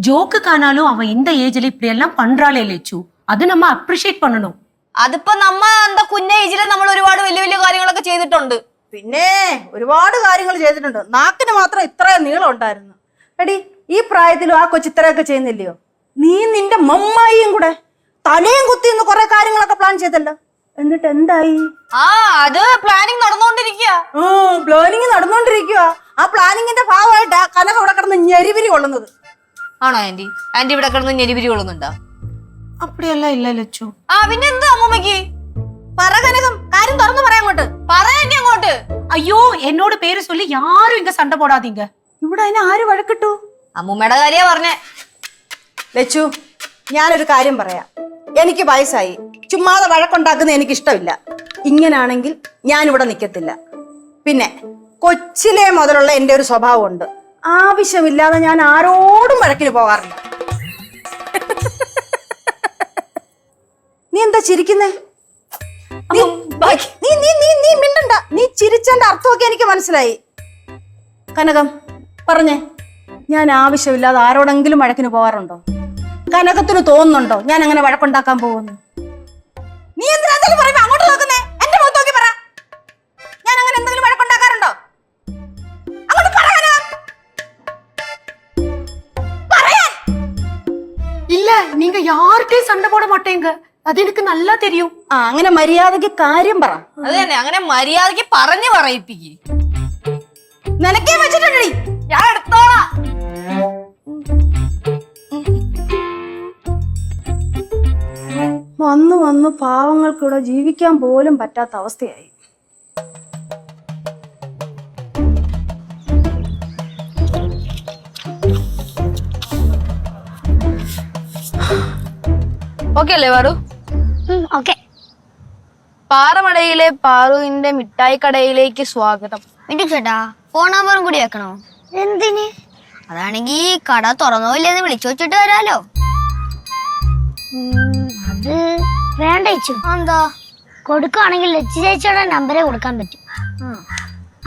ஜோக்குக்கானாலும் அவ இந்த ஏஜ்ல இப்படி எல்லாம் பண்றாளே லெச்சு அது நம்ம அப்ரிஷியேட் பண்ணணும் അതിപ്പോ നമ്മ എന്താ കുഞ്ഞ ഏജില് നമ്മൾ ഒരുപാട് വലിയ വലിയ കാര്യങ്ങളൊക്കെ ചെയ്തിട്ടുണ്ട് പിന്നെ ഒരുപാട് കാര്യങ്ങൾ ചെയ്തിട്ടുണ്ട് നാക്കിന് മാത്രം ഇത്രയും നീളം ഉണ്ടായിരുന്നു എടി ഈ പ്രായത്തിലും ആ കൊച്ചു ഇത്രയൊക്കെ ചെയ്യുന്നില്ലയോ നീ നിന്റെ മമ്മായിയും കൂടെ തലയും കുത്തി ഇന്ന് കുറെ കാര്യങ്ങളൊക്കെ പ്ലാൻ ചെയ്തല്ലോ എന്നിട്ട് എന്തായി ആ അത് പ്ലാനിങ് നടന്നുകൊണ്ടിരിക്കുക ആ പ്ലാനിങ് നടന്നുകൊണ്ടിരിക്കുക ആ പ്ലാനിങ്ങിന്റെ ഭാഗമായിട്ടാ കനക ഇവിടെ കിടന്ന് ഞെരിവിരി കൊള്ളുന്നത് ആണോ ആന്റി ആന്റി ഇവിടെ കിടന്ന് ഞെരിപിരി കൊള്ളുന്നുണ്ടോ அப்படியெல்லாம் இல்ல லெச்சு ആ പിന്നെ എന്താ അമ്മൂമ്മക്ക് പറ കനകം കാര്യം തുറന്നു പറയാൻ അങ്ങോട്ട് പറയാൻ അങ്ങോട്ട് ஐயோ என்னோட பேரு சொல்லி யாரும் இங்க சண்டை போடாதீங்க ഇവിടെ അതിന് ആര് വഴക്കിട്ടു അമ്മൂമ്മയുടെ കാര്യ പറഞ്ഞേ ലച്ചു ഞാനൊരു കാര്യം പറയാം എനിക്ക് വയസ്സായി ചുമ്മാതെ വഴക്കുണ്ടാക്കുന്നത് എനിക്ക് ഇഷ്ടമില്ല ഇങ്ങനാണെങ്കിൽ ഞാനിവിടെ നിൽക്കത്തില്ല പിന്നെ കൊച്ചിലെ മുതലുള്ള എൻ്റെ ഒരു സ്വഭാവമുണ്ട് ആവശ്യമില്ലാതെ ഞാൻ ആരോടും വഴക്കിന് പോകാറില്ല. നീ എന്താ ചിരിക്കുന്നേ? നീ നീ നീ നീ മിണ്ടണ്ട. നീ ചിരിച്ചതിന്റെ അർത്ഥമൊക്കെ എനിക്ക് മനസ്സിലായി. കനകം പറഞ്ഞേ. ഞാൻ ആവശ്യമില്ലാതെ ആരോടെങ്കിലും വഴക്കിന് പോകാറുണ്ടോ? കനകത്തിന് തോന്നുന്നുണ്ടോ? ഞാൻ അങ്ങനെ വഴക്കുണ്ടാക്കാൻ പോകുന്നു. നീ എന്തിനാ நீங்க யார்கிட்டயும் சண்டை போட மாட்டேங்க அது எனக்கு நல்லா தெரியும் ആ അങ്ങനെ മര്യാദയ്ക്ക് കാര്യം പറ അത് തന്നെ അങ്ങനെ മര്യാദക്ക് പറഞ്ഞു പറയിപ്പിക്ക് നിനക്കേ വെച്ചിട്ടുണ്ടടി ഞാൻ എടുത്തോളാം വന്നു വന്നു പാവങ്ങൾക്കിവിടെ ജീവിക്കാൻ പോലും പറ്റാത്ത അവസ്ഥയായി ഓക്കെ അല്ലേ പാറു? ഓക്കെ. പാറമടയിലെ പാറുവിന്റെ മിഠായി കടയിലേക്ക് സ്വാഗതം ചേട്ടാ ഫോൺ നമ്പറും കൂടി വെക്കണോ? എന്തിന്? അതാണെങ്കി കട തുറന്നോ ഇല്ലെന്ന് വിളിച്ചു വെച്ചിട്ട് വരാലോ. അത് വേണ്ട ചേച്ചു. എന്താ? കൊടുക്കുവാണെങ്കിൽ ലച്ചു ചേച്ചിയുടെ നമ്പറേ കൊടുക്കാൻ പറ്റും.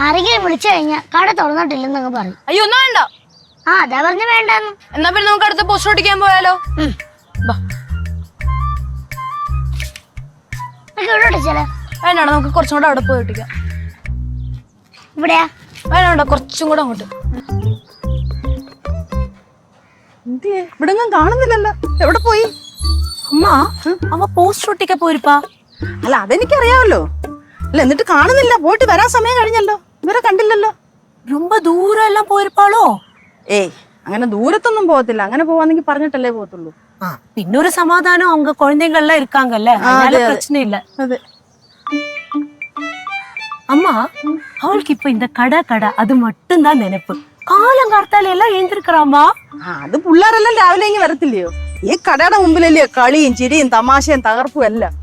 ആരെങ്കിലും വിളിച്ചു കഴിഞ്ഞാ കട തുറന്നിട്ടില്ലെന്ന് പറയും. അയ്യോ ഒന്നും വേണ്ട. ആ അതാ പറഞ്ഞു വേണ്ടെന്ന്. എന്നാ പിന്നെ നമുക്ക് അടുത്ത പോസ്റ്റർ ഒട്ടിക്കാൻ പോയാലോ? ഇവിടെ ഒട്ടിച്ചാലോ വേണ്ട നമുക്ക് കുറച്ചും കൂടെ അവിടെ പോയി ഒട്ടിക്കാം ഇവിടെയാ വേണ്ട വേണ്ട കുറച്ചും കൂടെ അങ്ങോട്ട് എന്തിയെ ഇവിടെ കാണുന്നില്ലല്ലോ എവിടെ പോയി அம்மா அவ போஸ்ட் ஒட்டிக்க போயிருப்பா അല്ല അതെനിക്കറിയാമല്ലോ അല്ല എന്നിട്ട് കാണുന്നില്ല പോയിട്ട് വരാൻ സമയം കഴിഞ്ഞല്ലോ ഇവരെ കണ്ടില്ലല്ലോ ரொம்ப தூரம் எல்லாம் போயிருப்பாளோ ഏയ് അങ്ങനെ ദൂരത്തൊന്നും പോകത്തില്ല അങ്ങനെ പോവാന്നെങ്കിൽ പറഞ്ഞിട്ടല്ലേ പോകത്തുള്ളൂ ஆ, பின்னொரு சமாதானம் அவங்க குழந்தைங்க எல்லாம் இருக்காங்கல்ல அதனால அது. பிரச்சனை இல்ல അതെ அம்மா அவளுக்கு இப்ப இந்த கடை கடை அது மட்டும்தான் நினைப்பு காலங்கார்த்தால எல்லாம் எழுந்திருக்கிறாமா ആ അത് പിള്ളേരെല്ലാം രാവിലെ ഇങ്ങനെ വരത്തില്ലയോ ഈ കടയുടെ മുമ്പിലല്ലയോ കളിയും ചിരിയും തമാശയും തകർപ്പും എല്ലാം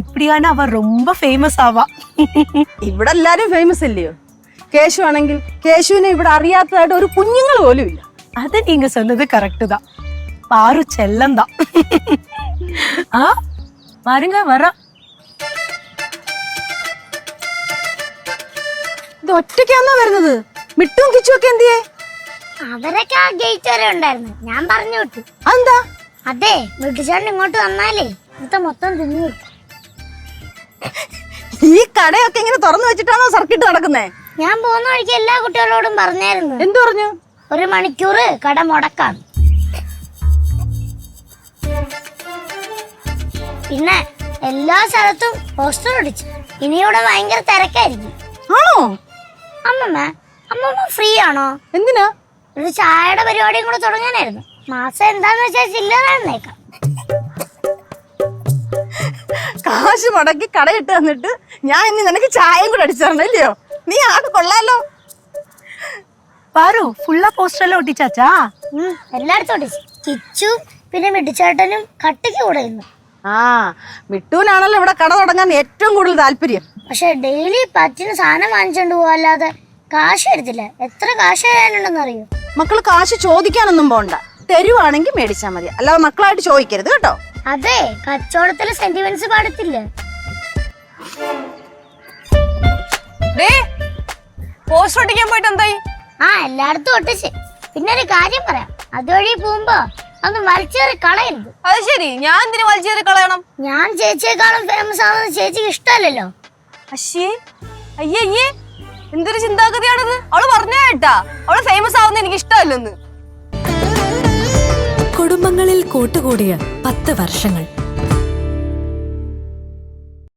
இப்படியான அவ ரொம்ப ஃபேமஸ் ஆவா ഇവിടെ എല്ലാരും ഫേമസ് അല്ലയോ കേശു ആണെങ്കിൽ കേശുവിനെ ഇവിടെ അറിയാത്തതായിട്ട് ഒരു കുഞ്ഞുങ്ങൾ പോലും ഇല്ല அது நீங்க சொன்னது கரெக்ட் தான் பாரு செல்லம் தான் ஆ பாருங்க வரா ഇത് ഒറ്റയ്ക്കാന്നാ വരുന്നത് മിട്ടും കിച്ചും ഒക്കെ എന്തിയേ അവരൊക്കെ ആ ഗേറ്റ് വരെ ഉണ്ടായിരുന്നു ഞാൻ പറഞ്ഞു വിട്ടു അതെന്താ അതെ വീട്ടുചേട്ടൻ ഇങ്ങോട്ട് വന്നാലേ ഇന്നത്തെ മൊത്തം തിന്നു വിട്ടു ഈ കടയൊക്കെ ഇങ്ങനെ തുറന്നു വെച്ചിട്ടാണോ സർക്കിട്ട് നടക്കുന്നേ ഞാൻ പോകുന്ന വഴിക്ക് എല്ലാ കുട്ടികളോടും പറഞ്ഞായിരുന്നു എന്തു പറഞ്ഞു ഒരു മണിക്കൂർ കട മുടക്കാം. പിന്നെ എല്ലാ സ്ഥലത്തും പോസ്റ്റർ അടിച്ചു ഇനിയോടെ ഭയങ്കര തിരക്കായിരിക്കും. ആണോ? അമ്മമ്മ അമ്മമ്മ ഫ്രീ ആണോ? എന്തിനാ? ഒരു ചായയുടെ പരിപാടിയും കൂടെ തുടങ്ങാനായിരുന്നു. മാസം എന്താന്ന് വെച്ചാൽ ചില്ലറാന്നേക്കാം കാശ് മുടക്കി കടയിട്ട് തന്നിട്ട് ഞാൻ ഇനി നിനക്ക് ചായയും കൂടെ അടിച്ചു തരണം ഇല്ലയോ? നീ ആട് കൊള്ളാലോ. പാറു ഫുള്ള പോസ്റ്ററെല്ലാം ഒട്ടിച്ചാച്ചാ? എല്ലായിടത്തും ഒട്ടിച്ചു. ചിച്ചു പിന്നെ മിട്ടിച്ചേട്ടനും കട്ടിക്ക് കൂടെ ഇരുന്നു. ആ മിട്ടൂനാണല്ലോ ഇവിടെ കട തുടങ്ങാൻ ഏറ്റവും കൂടുതൽ താല്പര്യം. പക്ഷെ ഡെയിലി പറ്റിന് സാധനം വാങ്ങിച്ചോണ്ട് പോവാല്ലാതെ കാശ് എടുത്തില്ല എത്ര കാശ് തരാനുണ്ടെന്ന് അറിയോ മക്കൾ കാശ് ചോദിക്കാനൊന്നും പോണ്ട. തരുവാണെങ്കിൽ മേടിച്ചാ മതി. അല്ലാതെ മക്കളായിട്ട് ചോദിക്കരുത് കേട്ടോ. അതെ കച്ചവടത്തിലെ സെന്റിമെന്റ്സ് പാടത്തില്ല. പോസ്റ്റ് ഒട്ടിക്കാൻ പോയിട്ട് എന്തായി? ആ എല്ലായിടത്തും ഒട്ടിച്ച് പിന്നെ ഒരു കാര്യം പറയാം. അതുവഴി പോകുമ്പോ ഒന്ന് വലിച്ചേറി കളയരുത്. അത് ശരി. ഞാൻ എന്തിനു വലിച്ചേറി കളയണം? ഞാൻ ചേച്ചിയെക്കാളും ഫേമസ് ആണെന്ന് ചേച്ചിക്ക് ഇഷ്ടമല്ലല്ലോ. അശ്ശേ. അയ്യേ അയ്യേ. എന്തൊരു ചിന്താഗതിയാണത്? അവൾ പറഞ്ഞ കേട്ടാ. അവൾ ഫേമസ് ആവുന്ന എനിക്ക് ഇഷ്ടമല്ലെന്ന്. കുടുംബങ്ങളിൽ കൂട്ടുകൂടിയ പത്ത് വർഷങ്ങൾ.